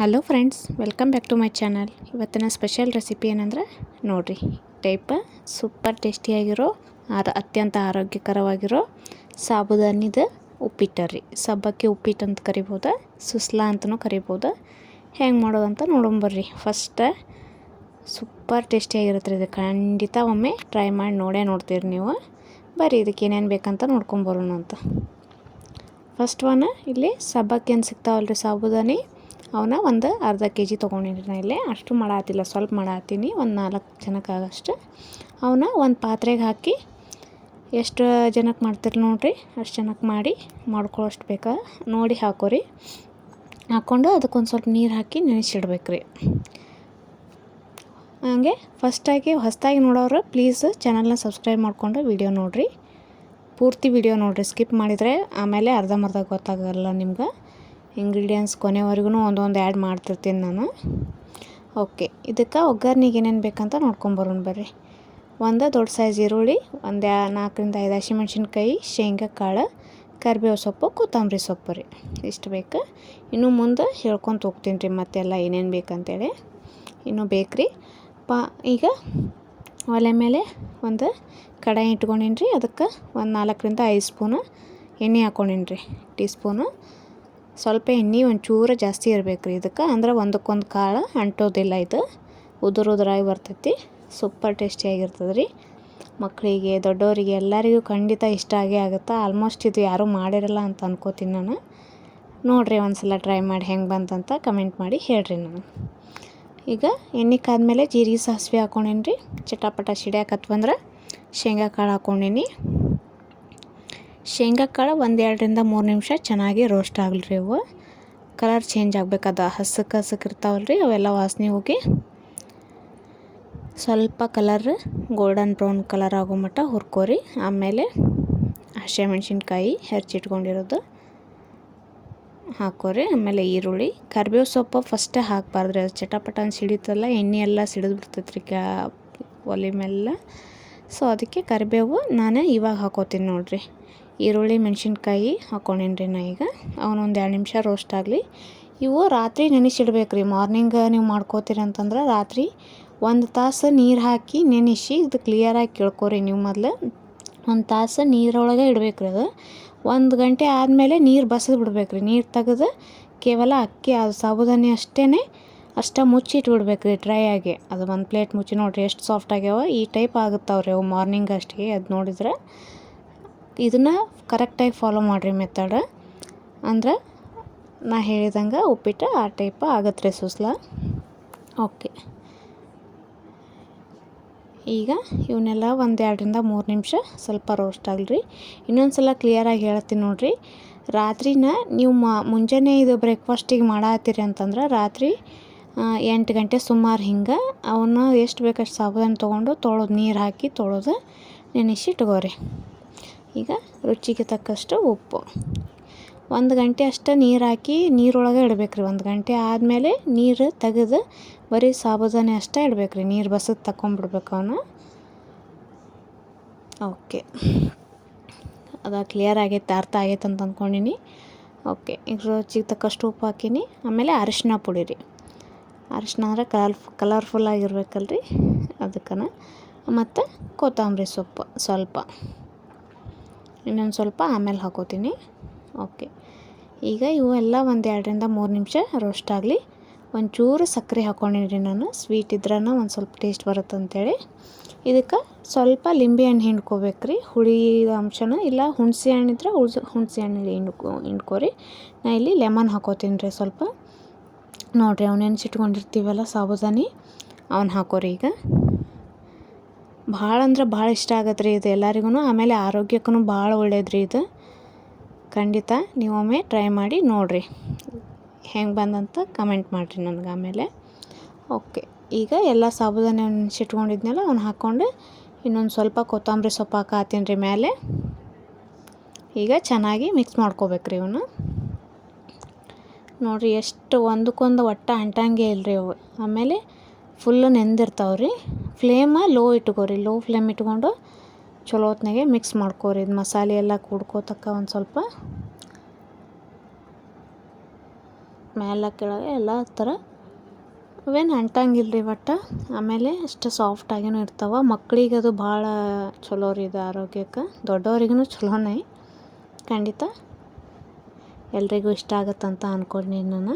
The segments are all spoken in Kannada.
Hello friends, welcome back to my channel. ಇವತ್ತಿನ ಸ್ಪೆಷಲ್ ರೆಸಿಪಿ ಏನಂದ್ರೆ ನೋಡಿರಿ, ಟೈಪ್ ಸೂಪರ್ ಟೇಸ್ಟಿಯಾಗಿರೋ ಆರ ಅತ್ಯಂತ ಆರೋಗ್ಯಕರವಾಗಿರೋ ಸಾಬುದಾನಿದ ಉಪ್ಪಿಟ್ಟು ರೀ ಸಬ್ಬಕ್ಕಿ ಉಪ್ಪಿಟ್ಟು ಅಂತ ಕರಿಬೋದು, ಸುಸ್ಲಾ ಅಂತಲೂ ಕರಿಬೋದು. ಹೆಂಗೆ ಮಾಡೋದಂತ ನೋಡೋಂಬರ್ರಿ ಫಸ್ಟ್ ಸೂಪರ್ ಟೇಸ್ಟಿಯಾಗಿರುತ್ತೆ ಇದು. ಖಂಡಿತ ಒಮ್ಮೆ ಟ್ರೈ ಮಾಡಿ ನೋಡೇ ನೋಡ್ತೀರಿ ನೀವು. ಬರ್ರಿ, ಇದಕ್ಕೆ ಏನೇನು ಬೇಕಂತ ನೋಡ್ಕೊಂಬರೋಣ ಅಂತ ಫಸ್ಟ್ ಒನ್, ಇಲ್ಲಿ ಸಬ್ಬಕ್ಕಿ ಅಂತ ಸಿಗ್ತಾವಲ್ರಿ ಸಾಬುದಾನಿ? ಅವನ್ನ ಒಂದು ಅರ್ಧ ಕೆ ಜಿ ತೊಗೊಂಡಿನಿ ನಾ ಇಲ್ಲಿ. ಅಷ್ಟು ಮಾಡಾತಿಲ್ಲ, ಸ್ವಲ್ಪ ಮಾಡಾತೀನಿ. ಒಂದು ನಾಲ್ಕು ಜನಕ್ಕಾಗಷ್ಟು. ಅವನ್ನ ಒಂದು ಪಾತ್ರೆಗೆ ಹಾಕಿ ಎಷ್ಟು ಜನಕ್ಕೆ ಮಾಡ್ತೀರಿ ನೋಡಿರಿ? ಅಷ್ಟು ಜನಕ್ಕೆ ಮಾಡಿ ಮಾಡ್ಕೊಳ್ಳೋಷ್ಟು ಬೇಕಾ. ನೋಡಿ ಹಾಕೋರಿ. ಹಾಕ್ಕೊಂಡು ಅದಕ್ಕೊಂದು ಸ್ವಲ್ಪ ನೀರು ಹಾಕಿ ನೆನೆಸಿಡ್ಬೇಕು ರೀ ಹಾಗೆ ಫಸ್ಟಾಗಿ ಹೊಸದಾಗಿ ನೋಡೋರು ಪ್ಲೀಸ್ ಚಾನಲ್ನ ಸಬ್ಸ್ಕ್ರೈಬ್ ಮಾಡಿಕೊಂಡು ವಿಡಿಯೋ ನೋಡಿರಿ. ಪೂರ್ತಿ ವಿಡಿಯೋ ನೋಡಿರಿ. ಸ್ಕಿಪ್ ಮಾಡಿದರೆ ಆಮೇಲೆ ಅರ್ಧಂಬರ್ಧ ಗೊತ್ತಾಗಲ್ಲ ನಿಮ್ಗೆ. ಇಂಗ್ರೀಡಿಯೆಂಟ್ಸ್ ಕೊನೆವರೆಗೂ ಒಂದೊಂದು ಆ್ಯಡ್ ಮಾಡ್ತಿರ್ತೀನಿ ನಾನು. ಓಕೆ ಇದಕ್ಕೆ ಒಗ್ಗರ್ನಿಗೆ ಏನೇನು ಬೇಕಂತ ನೋಡ್ಕೊಂಬರೋಣ ಬರ್ರಿ. ಒಂದು ದೊಡ್ಡ ಸೈಜ್ ಈರುಳ್ಳಿ, ಒಂದು ನಾಲ್ಕರಿಂದ ಐದು ಹಸಿಮೆಣ್ಸಿನ್ಕಾಯಿ, ಶೇಂಗಾ ಕಾಳು, ಕರಿಬೇವು ಸೊಪ್ಪು, ಕೊತ್ತಂಬರಿ ಸೊಪ್ಪು ರೀ. ಇಷ್ಟು ಬೇಕು. ಇನ್ನು ಮುಂದೆ ಹೇಳ್ಕೊತ ಹೋಗ್ತೀನಿ ರೀ ಮತ್ತೆಲ್ಲ ಏನೇನು ಬೇಕಂತೇಳಿ. ಇನ್ನೂ ಬೇಕು ರೀ. ಪಾ ಈಗ ಒಲೆ ಮೇಲೆ ಒಂದು ಕಡಾಯಿ ಇಟ್ಕೊಂಡಿನಿ ರೀ ಅದಕ್ಕೆ ಒಂದು ನಾಲ್ಕರಿಂದ ಐದು ಸ್ಪೂನು ಎಣ್ಣೆ ಹಾಕ್ಕೊಂಡಿನಿ ಟೀ ಸ್ಪೂನು. ಸ್ವಲ್ಪ ಎಣ್ಣೆ ಒಂಚೂರು ಜಾಸ್ತಿ ಇರಬೇಕು ರೀ ಇದಕ್ಕೆ. ಅಂದ್ರೆ ಒಂದಕ್ಕೊಂದು ಕಾಳು ಅಂಟೋದಿಲ್ಲ ಇದು. ಉದುರು ಉದುರಾಗಿ ಬರ್ತೈತಿ. ಸೂಪರ್ ಟೇಸ್ಟಿಯಾಗಿರ್ತದೆ ರೀ ಮಕ್ಕಳಿಗೆ ದೊಡ್ಡವರಿಗೆ ಎಲ್ಲರಿಗೂ ಖಂಡಿತ ಇಷ್ಟ ಆಗೇ ಆಗುತ್ತೆ. ಆಲ್ಮೋಸ್ಟ್ ಇದು ಯಾರೂ ಮಾಡಿರಲ್ಲ ಅಂತ ಅನ್ಕೋತೀನಿ ನಾನು. ನೋಡಿರಿ ಒಂದು ಸಲ ಟ್ರೈ ಮಾಡಿ ಹೆಂಗೆ ಬಂತಂತ ಕಮೆಂಟ್ ಮಾಡಿ ಹೇಳ್ರಿ ನಾನು. ಈಗ ಎಣ್ಣೆ ಕಾದ್ಮೇಲೆ ಜೀರಿಗೆ ಸಾಸಿವೆ ಹಾಕ್ಕೊಂಡೇನಿ ರೀ ಚಟಾಪಟ ಸಿಡಿಯಾಕತ್ವಂದ್ರೆ ಶೇಂಗಾ ಕಾಳು ಹಾಕ್ಕೊಂಡೀನಿ ಶೇಂಗಾ ಕಾಳು ಒಂದು ಎರಡರಿಂದ ಮೂರು ನಿಮಿಷ ಚೆನ್ನಾಗಿ ರೋಸ್ಟ್ ಆಗಲಿ ರೀ ಅವು. ಕಲರ್ ಚೇಂಜ್ ಆಗಬೇಕದ ಹಸಕ್ಕೆ ಹಸಕ್ಕೆ ಇರ್ತಾವಲ್ಲ ರೀ, ಅವೆಲ್ಲ ವಾಸನೆ ಹೋಗಿ. ಸ್ವಲ್ಪ ಕಲರ್ ಗೋಲ್ಡನ್ ಬ್ರೌನ್ ಕಲರ್ ಆಗೋ ಮಟ್ಟ ಹುರ್ಕೋರಿ. ಆಮೇಲೆ ಹಸಿಮೆಣ್ಸಿನ್ಕಾಯಿ ಹೆಚ್ಚಿಟ್ಕೊಂಡಿರೋದು ಹಾಕೋರಿ. ಆಮೇಲೆ ಈರುಳ್ಳಿ, ಕರಿಬೇವು ಸೊಪ್ಪು ಫಸ್ಟೇ ಹಾಕಬಾರ್ದ್ರಿ ಅದು ಚಟಪಟ ಅಂತ ಸಿಡಿತಲ್ಲ, ಎಣ್ಣೆ ಎಲ್ಲ ಸಿಡಿದು ಬಿಡ್ತೈತ್ರಿ ಕ್ಯಾ, ಒಲೆ ಮೇಲೆ. ಸೊ ಅದಕ್ಕೆ ಕರಿಬೇವು ನಾನು ಇವಾಗ ಹಾಕೋತೀನಿ ನೋಡಿರಿ. ಈರುಳ್ಳಿ, ಮೆಣಸಿನ್ಕಾಯಿ ಹಾಕ್ಕೊಂಡೇನಿ ರೀ ನಾ ಈಗ. ಅವನೊಂದು ಎರಡು ನಿಮಿಷ ರೋಸ್ಟ್ ಆಗಲಿ. ಇವು ರಾತ್ರಿ ನೆನೆಸಿಡ್ಬೇಕು ರೀ ಮಾರ್ನಿಂಗ್ ನೀವು ಮಾಡ್ಕೋತೀರಿ ಅಂತಂದ್ರೆ ರಾತ್ರಿ ಒಂದು ತಾಸು ನೀರು ಹಾಕಿ ನೆನೆಸಿ ಇದು ಕ್ಲಿಯರಾಗಿ ಕೇಳ್ಕೊರಿ ನೀವು ಮೊದಲು. ಒಂದು ತಾಸು ನೀರೊಳಗೆ ಇಡ್ಬೇಕು ರೀ ಅದು. ಒಂದು ಗಂಟೆ ಆದಮೇಲೆ ನೀರು ಬಸದು ಬಿಡ್ಬೇಕು ರೀ ನೀರು ತೆಗೆದು ಕೇವಲ ಅಕ್ಕಿ, ಅದು ಸಾಬುದಾನಿ ಅಷ್ಟೇ ಅಷ್ಟೇ ಮುಚ್ಚಿ ಇಟ್ಬಿಡ್ಬೇಕು ರೀ ಡ್ರೈ ಆಗಿ. ಅದು ಒಂದು ಪ್ಲೇಟ್ ಮುಚ್ಚಿ ನೋಡಿರಿ ಎಷ್ಟು ಸಾಫ್ಟ್ ಆಗ್ಯಾವ. ಈ ಟೈಪ್ ಆಗುತ್ತವ್ರಿ ಅವು ಮಾರ್ನಿಂಗ್ ಅಷ್ಟಿಗೆ ಅದು ನೋಡಿದ್ರೆ. ಇದನ್ನು ಕರೆಕ್ಟಾಗಿ ಫಾಲೋ ಮಾಡಿರಿ ಮೆಥಡ್ ಅಂದ್ರೆ ನಾ ಹೇಳಿದಂಗೆ ಉಪ್ಪಿಟ್ಟು ಆ ಟೈಪ್ ಆಗತ್ತೆ ರೀ ಸುಸ್ಲ. ಓಕೆ ಈಗ ಇವನ್ನೆಲ್ಲ ಒಂದು ಎರಡರಿಂದ ಮೂರು ನಿಮಿಷ ಸ್ವಲ್ಪ ರೋಸ್ಟ್ ಆಗಲಿ. ಇನ್ನೊಂದು ಸಲ ಕ್ಲಿಯರಾಗಿ ಹೇಳ್ತೀನಿ ನೋಡಿರಿ. ರಾತ್ರಿನ ನೀವು ಮಾ ಮುಂಜಾನೆ ಇದು ಬ್ರೇಕ್ಫಾಸ್ಟಿಗೆ ಮಾಡತ್ತೀರಿ ಅಂತಂದ್ರೆ ರಾತ್ರಿ ಎಂಟು ಗಂಟೆ ಸುಮಾರು ಹಿಂಗೆ ಅವನ್ನ ಎಷ್ಟು ಬೇಕಷ್ಟು ಸಾಬೂದನ್ನು ತೊಗೊಂಡು ತೊಳೆದು ನೀರು ಹಾಕಿ ತೊಳೆದು ನೆನೆಸಿ ಇಟ್ಕೋರಿ. ಈಗ ರುಚಿಗೆ ತಕ್ಕಷ್ಟು ಉಪ್ಪು. ಒಂದು ಗಂಟೆ ಅಷ್ಟು ನೀರು ಹಾಕಿ ನೀರೊಳಗೆ ಇಡಬೇಕು ರೀ ಒಂದು ಗಂಟೆ ಆದಮೇಲೆ ನೀರು ತೆಗೆದು ಬರೀ ಸಾಬುದಾನೆ ಅಷ್ಟೇ ಇಡಬೇಕು ರೀ ನೀರು ಬಸದು ತಗೊಂಬಿಡ್ಬೇಕು ಅವನ್ನ ಓಕೆ. ಅದು ಕ್ಲಿಯರ್ ಆಗೈತೆ, ಅರ್ಥ ಆಗೈತೆ ಅಂತ ಅಂದ್ಕೊಂಡಿನಿ ಓಕೆ, ಈಗ ರುಚಿಗೆ ತಕ್ಕಷ್ಟು ಉಪ್ಪು ಹಾಕೀನಿ. ಆಮೇಲೆ ಅರಿಶಿನ ಪುಡಿ ರೀ. ಅರಿಶಿನ ಅಂದರೆ ಕಲರ್, ಕಲರ್ಫುಲ್ ಆಗಿರ್ಬೇಕಲ್ರಿ. ಅದಕ್ಕನ. ಮತ್ತು ಕೊತ್ತಂಬರಿ ಸೊಪ್ಪು ಸ್ವಲ್ಪ. ಇನ್ನೊಂದು ಸ್ವಲ್ಪ ಆಮೇಲೆ ಹಾಕೋತೀನಿ. ಓಕೆ. ಈಗ ಇವು ಎಲ್ಲ ಒಂದು ಎರಡರಿಂದ ಮೂರು ನಿಮಿಷ ರೋಸ್ಟ್ ಆಗಲಿ. ಒಂಚೂರು ಸಕ್ಕರೆ ಹಾಕ್ಕೊಂಡಿನಿ ನಾನು. ಸ್ವೀಟ್ ಇದ್ರನ ಒಂದು ಸ್ವಲ್ಪ ಟೇಸ್ಟ್ ಬರುತ್ತೆ ಅಂತೇಳಿ. ಇದಕ್ಕೆ ಸ್ವಲ್ಪ ಲಿಂಬೆ ಹಣ್ಣು ಹಿಂಡ್ಕೋಬೇಕು ರೀ ಹುಳಿದ ಅಂಶನ ಇಲ್ಲ ಹುಣಸೆ ಹಣ್ಣಿದ್ರೆ ಉಳ್ಸ ಹುಣಸೆ ಹಣ್ಣು ಹಿಂಡ್ಕೊ, ಹಿಂಡ್ಕೋರಿ. ನಾ ಇಲ್ಲಿ ಲೆಮನ್ ಹಾಕೋತೀನಿ ರೀ ಸ್ವಲ್ಪ. ನೋಡಿರಿ ಅವ್ನು ನೆನೆಸಿಟ್ಕೊಂಡಿರ್ತೀವಲ್ಲ ಸಾಬುದಾನಿ. ಅವ್ನು ಹಾಕೋರಿ ಈಗ. ಭಾಳ ಅಂದ್ರೆ ಭಾಳ ಇಷ್ಟ ಆಗತ್ತೆ ರೀ ಇದು ಎಲ್ಲರಿಗೂ ಆಮೇಲೆ ಆರೋಗ್ಯಕ್ಕೂ ಭಾಳ ಒಳ್ಳೇದು ರೀ ಇದು. ಖಂಡಿತ ನೀವೊಮ್ಮೆ ಟ್ರೈ ಮಾಡಿ ನೋಡಿರಿ. ಹೆಂಗೆ ಬಂದಂತ ಕಮೆಂಟ್ ಮಾಡಿರಿ ನನಗೆ ಆಮೇಲೆ. ಓಕೆ ಈಗ ಎಲ್ಲ ಸಾಬುದಾನಿ ನೆನೆಸಿಟ್ಕೊಂಡಿದ್ನಲ್ಲ ಅವ್ನು ಹಾಕ್ಕೊಂಡು ಇನ್ನೊಂದು ಸ್ವಲ್ಪ ಕೊತ್ತಂಬರಿ ಸೊಪ್ಪು ಹಾಕಾತೀನಿ ರೀ ಮೇಲೆ ಈಗ ಚೆನ್ನಾಗಿ ಮಿಕ್ಸ್ ಮಾಡ್ಕೋಬೇಕು ರೀ ಇವನು. ನೋಡಿರಿ ಎಷ್ಟು ಒಂದಕ್ಕೊಂದು ಒಟ್ಟ ಅಂಟಂಗೆ ಇಲ್ಲರಿ ಅವು. ಆಮೇಲೆ ಫುಲ್ಲು ನೆಂದಿರ್ತಾವೆ ರೀ ಫ್ಲೇಮ ಲೋ ಇಟ್ಕೋರಿ, ಲೋ ಫ್ಲೇಮ್ ಇಟ್ಕೊಂಡು ಚಲೋ ಹೊತ್ನಾಗೆ ಮಿಕ್ಸ್ ಮಾಡ್ಕೋರಿ. ಇದು ಮಸಾಲೆ ಎಲ್ಲ ಕೂಡ್ಕೋತಕ್ಕ ಒಂದು ಸ್ವಲ್ಪ. ಮೇಲೆ ಕೆಳಗೆ ಎಲ್ಲ ಥರ ಅವೇನು ಅಂಟಂಗಿಲ್ಲ ರೀ ಆಮೇಲೆ ಅಷ್ಟು ಸಾಫ್ಟಾಗಿನೂ ಇರ್ತಾವೆ. ಮಕ್ಕಳಿಗೆ ಅದು ಭಾಳ ಚಲೋ ರೀ ಇದು ಆರೋಗ್ಯಕ್ಕೆ. ದೊಡ್ಡವ್ರಿಗೂ ಚಲೋನೇ. ಖಂಡಿತ. ಎಲ್ರಿಗೂ ಇಷ್ಟ ಆಗುತ್ತಂತ ಅಂದ್ಕೊಂಡಿ ನಾನು.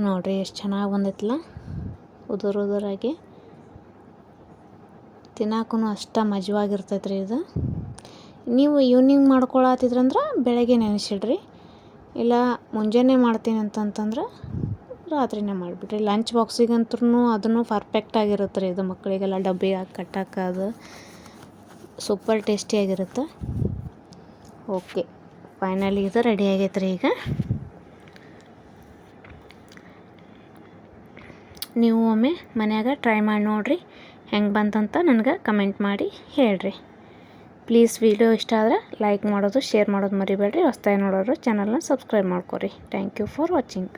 ನೋಡಿರಿ ಎಷ್ಟು ಚೆನ್ನಾಗಿ ಬಂದೈತಲ್ಲ ಉದುರು ಉದುರಾಗಿ ತಿನ್ನಕ್ಕೂ ಅಷ್ಟು ಮಜವಾಗಿರ್ತೈತೆ ರೀ ಇದು. ನೀವು ಈವ್ನಿಂಗ್ ಮಾಡ್ಕೊಳತ್ತಿದ್ರಂದ್ರೆ ಬೆಳಗ್ಗೆ ನೆನೆಸಿಡ್ರಿ. ಇಲ್ಲ ಮುಂಜಾನೆ ಮಾಡ್ತೀನಿ ಅಂತಂತಂದ್ರೆ ರಾತ್ರಿನೇ ಮಾಡಿಬಿಡ್ರಿ. ಲಂಚ್ ಬಾಕ್ಸಿಗಂತೂ ಅದನ್ನು ಪರ್ಫೆಕ್ಟ್ ಆಗಿರುತ್ತೆ ರೀ ಇದು ಮಕ್ಕಳಿಗೆಲ್ಲ ಡಬ್ಬಿ ಹಾಕಿ ಅದು ಸೂಪರ್ ಟೇಸ್ಟಿಯಾಗಿರುತ್ತೆ ಓಕೆ ಫೈನಲಿ ಇದು ರೆಡಿ ಆಗೈತೆ ರೀ ಈಗ. ನೀವು ಒಮ್ಮೆ ಮನ್ಯಾಗ ಟ್ರೈ ಮಾಡಿ ನೋಡಿರಿ. ಹೆಂಗೆ ಬಂತಂತ ನನಗೆ ಕಮೆಂಟ್ ಮಾಡಿ ಹೇಳ್ರಿ. ಪ್ಲೀಸ್ ವಿಡಿಯೋ ಇಷ್ಟ ಆದರೆ ಲೈಕ್ ಮಾಡೋದು ಶೇರ್ ಮಾಡೋದು ಮರಿಬೇಡ್ರಿ. ಹೊಸ್ದಾಗಿ ನೋಡೋರು ಚಾನಲ್ನ ಸಬ್ಸ್ಕ್ರೈಬ್ ಮಾಡ್ಕೊರಿ. Thank you for watching